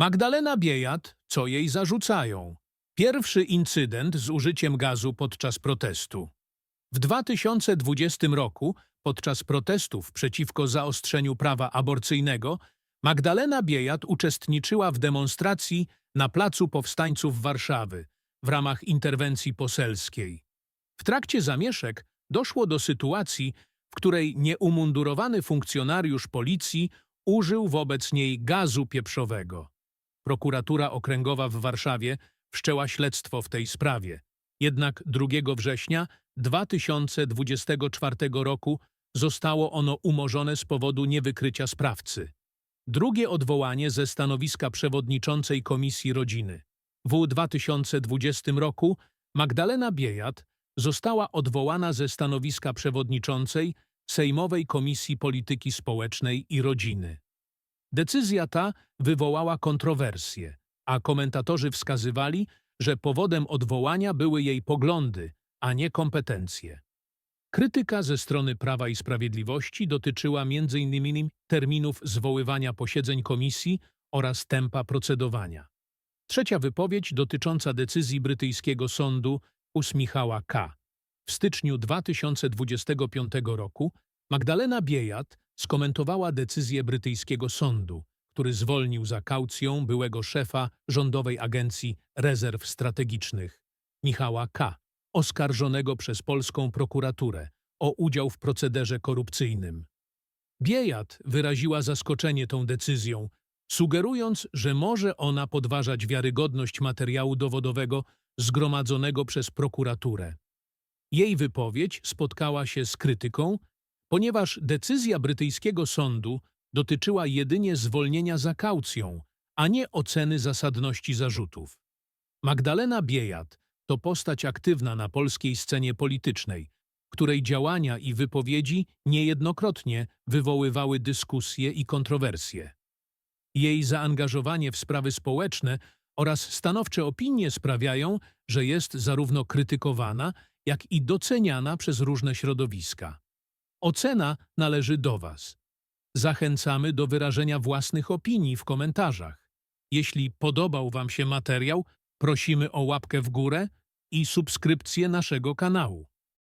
Magdalena Biejat, co jej zarzucają? Pierwszy incydent z użyciem gazu podczas protestu. W 2020 roku, podczas protestów przeciwko zaostrzeniu prawa aborcyjnego, Magdalena Biejat uczestniczyła w demonstracji na Placu Powstańców Warszawy w ramach interwencji poselskiej. W trakcie zamieszek doszło do sytuacji, w której nieumundurowany funkcjonariusz policji użył wobec niej gazu pieprzowego. Prokuratura Okręgowa w Warszawie wszczęła śledztwo w tej sprawie. Jednak 2 września 2024 roku zostało ono umorzone z powodu niewykrycia sprawcy. Drugie odwołanie ze stanowiska przewodniczącej Komisji Rodziny. W 2020 roku Magdalena Biejat została odwołana ze stanowiska przewodniczącej Sejmowej Komisji Polityki Społecznej i Rodziny. Decyzja ta wywołała kontrowersje, a komentatorzy wskazywali, że powodem odwołania były jej poglądy, a nie kompetencje. Krytyka ze strony Prawa i Sprawiedliwości dotyczyła m.in. terminów zwoływania posiedzeń komisji oraz tempa procedowania. Trzecia wypowiedź dotycząca decyzji brytyjskiego sądu usmichała K. W styczniu 2025 roku Magdalena Biejat skomentowała decyzję brytyjskiego sądu, który zwolnił za kaucją byłego szefa Rządowej Agencji Rezerw Strategicznych, Michała K., oskarżonego przez polską prokuraturę o udział w procederze korupcyjnym. Biejat wyraziła zaskoczenie tą decyzją, sugerując, że może ona podważać wiarygodność materiału dowodowego zgromadzonego przez prokuraturę. Jej wypowiedź spotkała się z krytyką, ponieważ decyzja brytyjskiego sądu dotyczyła jedynie zwolnienia za kaucją, a nie oceny zasadności zarzutów. Magdalena Biejat to postać aktywna na polskiej scenie politycznej, której działania i wypowiedzi niejednokrotnie wywoływały dyskusje i kontrowersje. Jej zaangażowanie w sprawy społeczne oraz stanowcze opinie sprawiają, że jest zarówno krytykowana, jak i doceniana przez różne środowiska. Ocena należy do Was. Zachęcamy do wyrażenia własnych opinii w komentarzach. Jeśli podobał Wam się materiał, prosimy o łapkę w górę i subskrypcję naszego kanału.